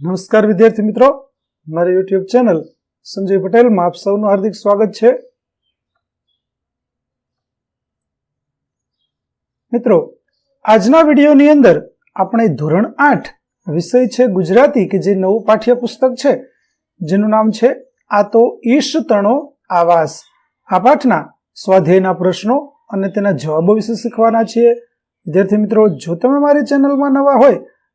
નમસ્કાર વિદ્યાર્થી મિત્રો. મારી યુટ્યુબ ચેનલ સંજય પટેલમાં આપ સૌનું હાર્દિક સ્વાગત છે. મિત્રો, આજના વિડીયોની અંદર આપણે ધોરણ આઠ વિષય છે ગુજરાતી કે જે નવું પાઠ્યપુસ્તક છે, જેનું નામ છે આ તો ઈશ તણો આવાસ. આ પાઠના સ્વાધ્યાયના પ્રશ્નો અને તેના જવાબો વિશે શીખવાના છીએ. વિદ્યાર્થી મિત્રો, જો તમે મારી ચેનલમાં નવા હોય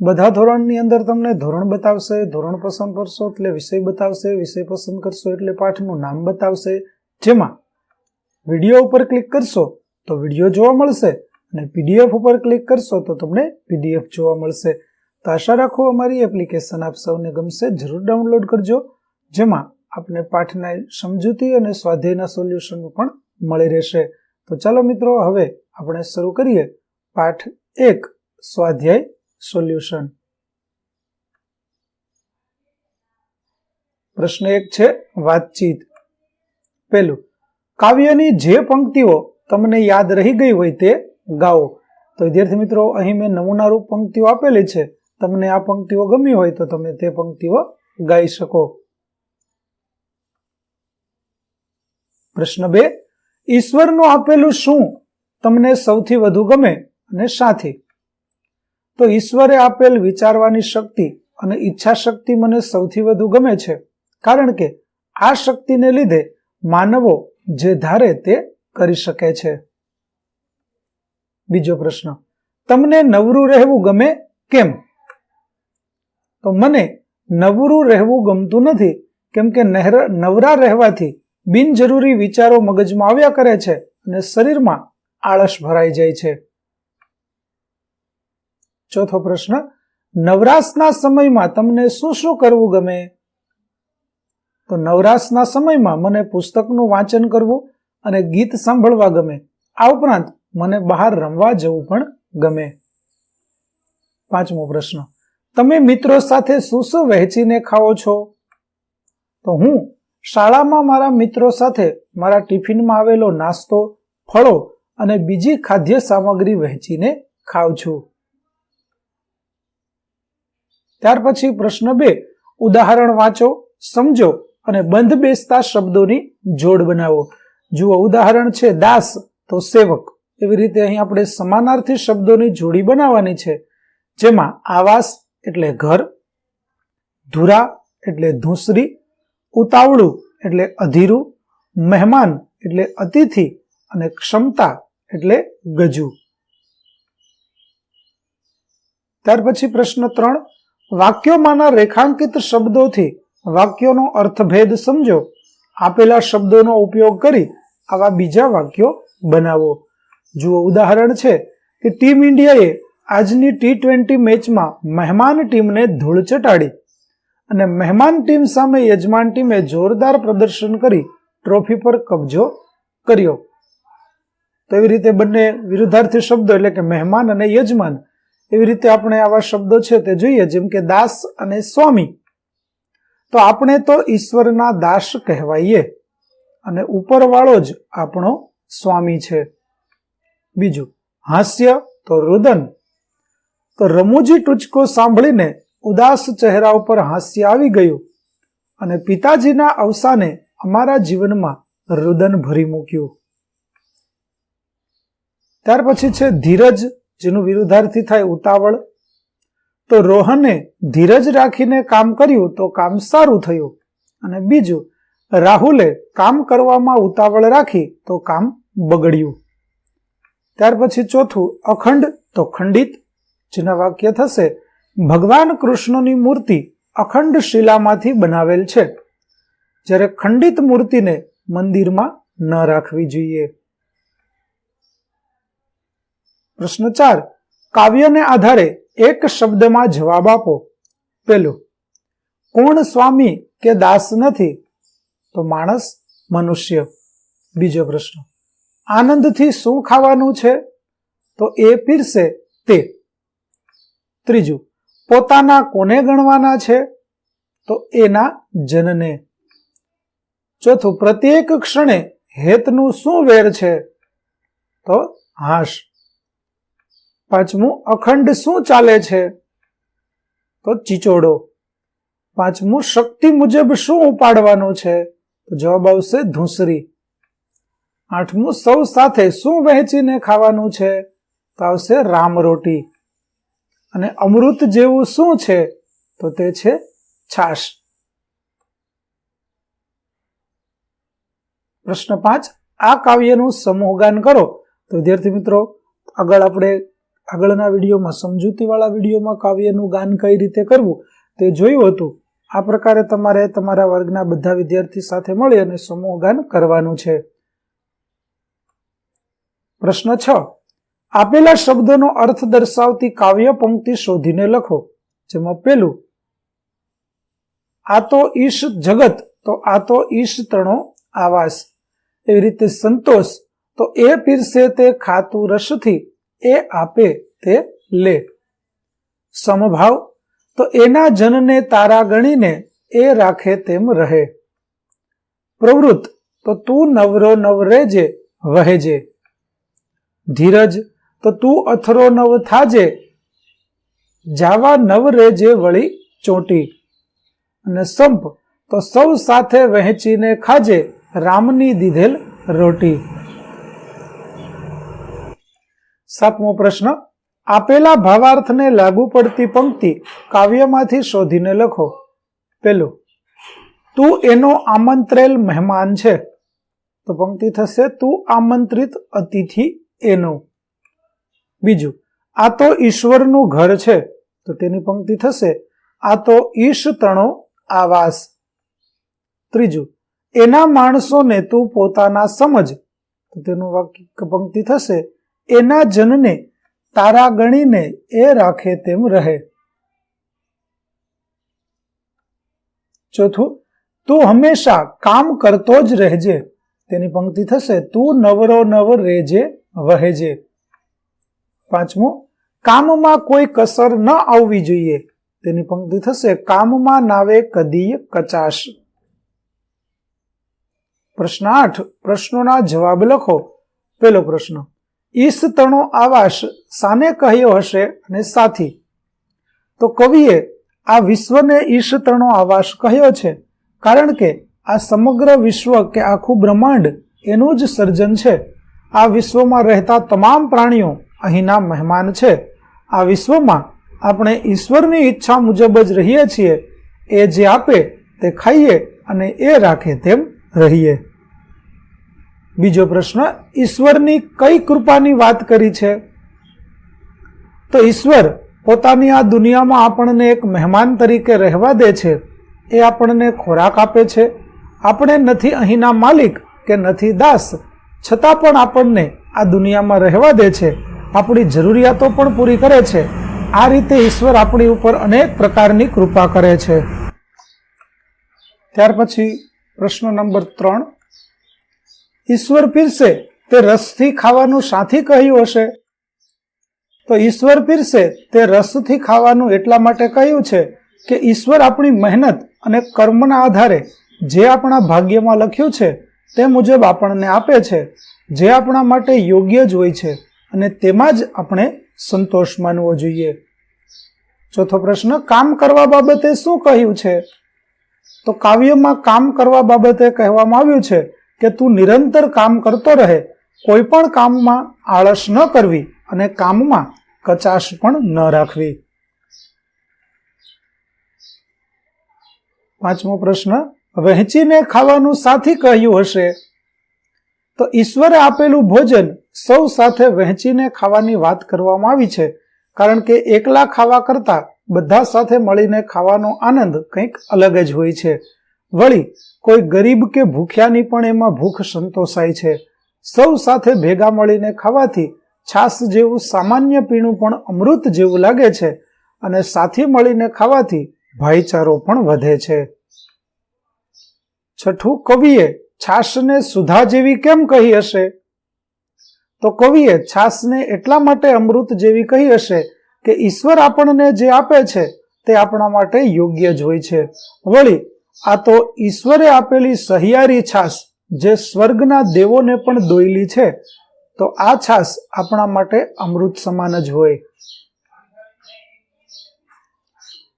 બધા ધોરણની અંદર તમને ધોરણ બતાવશે, ધોરણ પસંદ કરશો એટલે વિષય બતાવશે, વિષય પસંદ કરશો એટલે પાઠનું નામ બતાવશે. જેમાં વીડિયો ઉપર ક્લિક કરશો તો વીડિયો જોવા મળશે અને પીડીએફ ઉપર ક્લિક કરશો તો તમને પીડીએફ જોવા મળશે. તો આશા રાખો અમારી એપ્લિકેશન આપ સૌને ગમશે, જરૂર ડાઉનલોડ કરજો. જેમાં આપને પાઠના સમજૂતી અને સ્વાધ્યાયના સોલ્યુશન પણ મળી રહેશે. તો ચાલો મિત્રો, હવે આપણે શરૂ કરીએ. પાઠ એક, સ્વાધ્યાય સોલ્યુશન. પ્રશ્ન એક છે વાતચીત. પેલું કાવ્યની જે પંક્તિઓ તમને યાદ રહી ગઈ હોય તે ગાઓ. તો વિદ્યાર્થી મિત્રો, અહીં મેં નમૂનારૂપ પંક્તિઓ આપેલી છે. તમને આ પંક્તિઓ ગમી હોય તો તમે તે પંક્તિઓ ગાઈ શકો. પ્રશ્ન બે, ઈશ્વરનું આપેલું શું તમને સૌથી વધુ ગમે અને સાથી તો ઈશ્વરે આપેલ વિચારવાની શક્તિ અને ઈચ્છા શક્તિ મને સૌથી વધુ ગમે છે. કારણ કે આ શક્તિને લીધે માનવો જે ધારે તે કરી શકે છે. બીજો પ્રશ્ન, તમને નવરું રહેવું ગમે કેમ? તો મને નવરું રહેવું ગમતું નથી, કેમ કે નવરા રહેવાથી બિનજરૂરી વિચારો મગજમાં આવ્યા કરે છે અને શરીરમાં આળસ ભરાઈ જાય છે. ચોથો પ્રશ્ન, નવરાશના સમયમાં તમને શું શું કરવું ગમે? તો નવરાશના સમયમાં મને પુસ્તકનું વાંચન કરવું અને ગીત સાંભળવા ગમે. આ ઉપરાંત મને બહાર રમવા જવું પણ ગમે. પાંચમો પ્રશ્ન, તમે મિત્રો સાથે શું શું વહેંચીને ખાઓ છો? તો હું શાળામાં મારા મિત્રો સાથે મારા ટિફિનમાં આવેલો નાસ્તો, ફળો અને બીજી ખાદ્ય સામગ્રી વહેંચીને ખાઉં છું. ત્યાર પછી પ્રશ્ન બે, ઉદાહરણ વાંચો, સમજો અને બંધ બેસતા શબ્દોની જોડ બનાવો. જુઓ, ઉદાહરણ છે, દાસ, તો સેવક. એવી રીતે અહીં આપણે સમાનાર્થી શબ્દોની જોડી બનાવવાની છે. જેમાં આવાસ એટલે ઘર, ધુરા એટલે ધૂસરી, ઉતાવળું એટલે અધીરું, મહેમાન એટલે અતિથિ અને ક્ષમતા એટલે ગજુ. ત્યાર પછી પ્રશ્ન ત્રણ વાક્યોમાંના રેખાંકિત શબ્દોથી વાક્યોનો અર્થભેદ સમજો. આપેલા શબ્દોનો ઉપયોગ કરી આવા બીજા વાક્યો બનાવો. જુઓ, ઉદાહરણ છે કે ટીમ ઇન્ડિયાએ આજની ટી ટ્વેન્ટી મેચમાં મહેમાન ટીમને ધૂળ ચટાડી અને મહેમાન ટીમ સામે યજમાન ટીમે જોરદાર પ્રદર્શન કરી ટ્રોફી પર કબજો કર્યો. તો એવી રીતે બંને વિરુદ્ધાર્થી શબ્દો એટલે કે મહેમાન અને યજમાન એવી રીતે આપણે આવા શબ્દો છે તે જોઈએ, જેમ કે દાસ અને સ્વામી. તો આપણે તો ઈશ્વરના દાસ કહેવાઈએ અને ઉપરવાળો જ આપણો સ્વામી છે. બીજું, હાસ્ય તો રુદન. તો રમૂજી ટૂચકો સાંભળીને ઉદાસ ચહેરા ઉપર હાસ્ય આવી ગયું અને પિતાજીના અવસાને અમારા જીવનમાં રુદન ભરી મૂક્યું. ત્યાર પછી છે ધીરજ જેનું વિરુદ્ધાર્થી થાય ઉતાવળ. તો રોહને ધીરજ રાખીને કામ કર્યું તો કામ સારું થયું. અને બીજું, રાહુલે કામ કરવામાં ઉતાવળ રાખી તો કામ બગડ્યું. ત્યાર પછી ચોથું, અખંડ તો ખંડિત. જેના વાક્ય થશે, ભગવાન કૃષ્ણની મૂર્તિ અખંડ શિલામાંથી બનાવેલ છે. જ્યારે ખંડિત મૂર્તિને મંદિરમાં ન રાખવી જોઈએ. પ્રશ્ન ચાર, કાવ્યને આધારે એક શબ્દમાં જવાબ આપો. પેલું કોણ સ્વામી કે દાસ નથી? તો માણસ, મનુષ્ય. બીજો પ્રશ્ન, આનંદથી શું ખાવાનું છે? તો એ પીરસે તે. ત્રીજું, પોતાના કોને ગણવાના છે? તો એના જનને. ચોથું, પ્રત્યેક ક્ષણે હેતનું શું વેર છે? તો હાશ. પાંચમું, અખંડ શું ચાલે છે? તો ચીચોડો. પાંચમું, શક્તિ મુજબ શું ઉપાડવાનું છે? તો જવાબ આવશે ધૂસરી. આઠમું, સૌ સાથે શું વહેંચીને ખાવાનું છે? તો આવશે રામ રોટી અને અમૃત જેવું શું છે? તો તે છે છાશ. પ્રશ્ન પાંચ, આ કાવ્યનું સમૂહગાન કરો. તો વિદ્યાર્થી મિત્રો, આગળ આપણે આગળના વિડીયોમાં, સમજૂતીવાળા વિડીયોમાં કાવ્યનું ગાન કઈ રીતે કરવું તે જોયું હતું. આ પ્રકારે તમારે તમારા વર્ગના બધા વિદ્યાર્થી સાથે મળી અને સમૂહ ગાન કરવાનું છે. પ્રશ્ન છ. આપેલા શબ્દોનો અર્થ દર્શાવતી કાવ્ય પંક્તિ શોધીને લખો. જેમાં પેલું આ તો ઈશ જગત, તો આ તો ઈશ તણો આવાસ. એવી રીતે સંતોષ, તો એ પીરસે તે ખાતું રસથી. એ આપે તે લે. સમભાવ, તો એના જનને તારા ગણીને એ રાખે તેમ રહે. પ્રવૃત્ત, તો તું નવરો નવરેજે વહેજે ધીરજ, તો તું અથરો નવ થાજે. જાવા નવ રેજે વળી ચોંટી. અને સંપ, તો સૌ સાથે વહેંચીને ખાજે રામની દીધેલ રોટી. સાતમો પ્રશ્ન, આપેલા ભાવાર્થને લાગુ પડતી પંક્તિ કાવ્યમાંથી શોધીને લખો. પેલું તું એનો આમંત્રેલ મહેમાન છે. તો પંક્તિ થશે, તું આમંત્રિત અતિથિ એનો. બીજું, આ તો ઈશ્વરનું ઘર છે. તો તેની પંક્તિ થશે, આ તો ઈશ તણો આવાસ. ત્રીજું, એના માણસોને તું પોતાના સમજ. તો તેનું વાક્ય પંક્તિ થશે એના જનને તારા ગણીને એ રાખે તેમ રહે. ચોથું, તું હંમેશા કામ કરતો જ રહેજે. તેની પંક્તિ થશે, તું નવરો નવ રહેજે વહેજે. પાંચમું, કામમાં કોઈ કસર ન આવવી જોઈએ. તેની પંક્તિ થશે, કામમાં નાવે કદીય કચાશ. પ્રશ્ન આઠ, પ્રશ્નોના જવાબ લખો. પેલો પ્રશ્ન ઈસ તણો આવાસ સાને કહ્યો હશે અને સાથી. તો કવિએ આ વિશ્વને ઈશ તણો આવાસ કહ્યો છે, કારણ કે આ સમગ્ર વિશ્વ કે આખું બ્રહ્માંડ એનું જ સર્જન છે. આ વિશ્વમાં રહેતા તમામ પ્રાણીઓ અહીંના મહેમાન છે. આ વિશ્વમાં આપણે ઈશ્વરની ઈચ્છા મુજબ જ રહીએ છીએ. એ જે આપે તે ખાઈએ અને એ રાખે તેમ રહીએ. બીજો પ્રશ્ન, ઈશ્વરની કઈ કૃપાની વાત કરી છે? તો ઈશ્વર પોતાની આ દુનિયામાં આપણને એક મહેમાન તરીકે રહેવા દે છે. એ આપણને ખોરાક આપે છે. આપણે નથી અહીંના માલિક કે નથી દાસ. છતાં પણ આપણને આ દુનિયામાં રહેવા દે છે. આપણી જરૂરિયાતો પણ પૂરી કરે છે. આ રીતે ઈશ્વર આપણી ઉપર અનેક પ્રકારની કૃપા કરે છે. ત્યાર પછી પ્રશ્ન નંબર ત્રણ. ઈશ્વર પીરસે તે રસથી ખાવાનું સાથી કહ્યું હશે. તો ઈશ્વર પીરસે તે રસથી ખાવાનું એટલા માટે કહ્યું છે કે ઈશ્વર આપણી મહેનત અને કર્મના આધારે જે આપણા ભાગ્યમાં લખ્યું છે તે મુજબ આપણને આપે છે, જે આપણા માટે યોગ્ય જ હોય છે અને તેમાં જ આપણે સંતોષ માનવો જોઈએ. ચોથો પ્રશ્ન, કામ કરવા બાબતે શું કહ્યું છે? તો કાવ્યમાં કામ કરવા બાબતે કહેવામાં આવ્યું છે કે તું નિરંતર કામ કરતો રહે, કોઈ પણ કામમાં આળસ ન કરવી અને કામમાં કચાશ પણ ન રાખવી. પાંચમો પ્રશ્ન, વહેંચીને ખાવાનું સાથી કહ્યું હશે. તો ઈશ્વરે આપેલું ભોજન સૌ સાથે વહેંચીને ખાવાની વાત કરવામાં આવી છે, કારણ કે એકલા ખાવા કરતા બધા સાથે મળીને ખાવાનો આનંદ કંઈક અલગ જ હોય છે. વળી કોઈ ગરીબ કે ભૂખ્યાની પણ એમાં ભૂખ સંતોષાય છે. સૌ સાથે ભેગા મળીને ખાવાથી છાસ જેવું સામાન્ય પીણું પણ અમૃત જેવું લાગે છે અને સાથી મળીને ખાવાથી ભાઈચારો પણ વધે છે. છઠ્ઠું, કવિએ છાશને સુધા જેવી કેમ કહી હશે? તો કવિએ છાશને એટલા માટે અમૃત જેવી કહી હશે કે ઈશ્વર આપણને જે આપે છે તે આપણા માટે યોગ્ય જ હોય છે. વળી આ તો ઈશ્વરે આપેલી સહિયારી છાશ જે સ્વર્ગના દેવોને પણ દોયલી છે, તો આ છાસ આપણા માટે અમૃત સમાન જ હોય.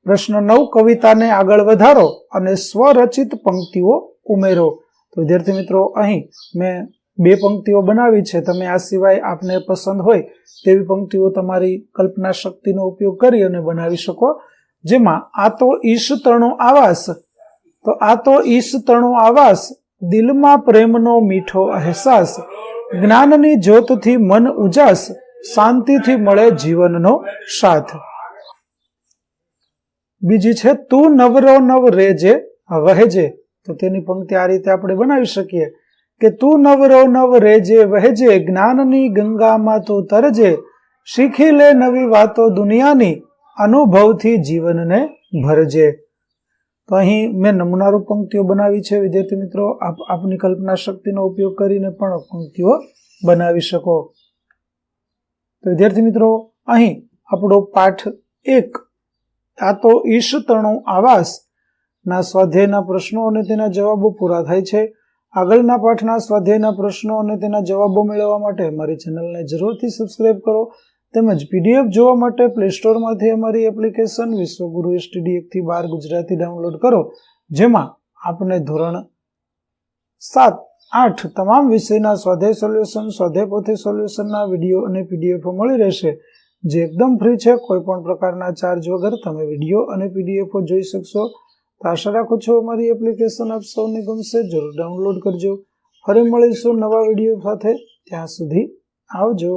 પ્રશ્ન નવ, કવિતાને આગળ વધારો અને સ્વરચિત પંક્તિઓ ઉમેરો. તો વિદ્યાર્થી મિત્રો, અહીં મેં બે પંક્તિઓ બનાવી છે. તમે આ સિવાય આપને પસંદ હોય તેવી પંક્તિઓ તમારી કલ્પના શક્તિનો ઉપયોગ કરી અને બનાવી શકો. જેમાં આ તો ઈશ તણો આવાસ તો આ તો ઈશ તણો આવાસ, દિલમાં પ્રેમનો મીઠો અહેસાસ, જ્ઞાનની જ્યોતથી મન ઉજાસ, શાંતિથી મળે જીવનનો સાથ. બીજી છે, તું નવરો નવ રેજે, વહેજે. તો તેની પંક્તિ આ રીતે આપણે બનાવી શકીએ કે તું નવરો નવ રેજે, વહેજે, જ્ઞાનની ગંગામાં તું તરજે, શીખી લે નવી વાતો દુનિયાની, અનુભવથી જીવનને ભરજે. તો અહીં મેં નમૂનારૂપ પંક્તિઓ બનાવી છે. વિદ્યાર્થી મિત્રો, આપ, આપની કલ્પના શક્તિનો ઉપયોગ કરીને પણ પંક્તિઓ બનાવી શકો. તો વિદ્યાર્થી મિત્રો, અહીં આપણો પાઠ એક, આ તો ઈશ તણો આવાસ, ના સ્વાધ્યાયના પ્રશ્નો અને તેના જવાબો પૂરા થાય છે. આગળના પાઠના સ્વાધ્યાયના પ્રશ્નો અને તેના જવાબો મેળવવા માટે અમારી ચેનલને જરૂરથી સબસ્ક્રાઈબ કરો. તેમજ પીડીએફ જોવા માટે પ્લે સ્ટોરમાંથી અમારી એપ્લિકેશન વિશ્વગુરુ એસટીડી એકથી બાર ગુજરાતી ડાઉનલોડ કરો, જેમાં આપને ધોરણ સાત, આઠ તમામ વિષયના સ્વાધ્યાય સોલ્યુશન સ્વાધ્યાય પોથી સોલ્યુશનના વીડિયો અને પીડીએફો મળી રહેશે. જે એકદમ ફ્રી છે, કોઈ પણ પ્રકારના ચાર્જ વગર તમે વીડિયો અને પીડીએફો જોઈ શકશો. તો આશા રાખું છું અમારી એપ્લિકેશન આપ સૌને ગમશે, જરૂર ડાઉનલોડ કરજો. ફરી મળીશું નવા વીડિયો સાથે. ત્યાં સુધી આવજો.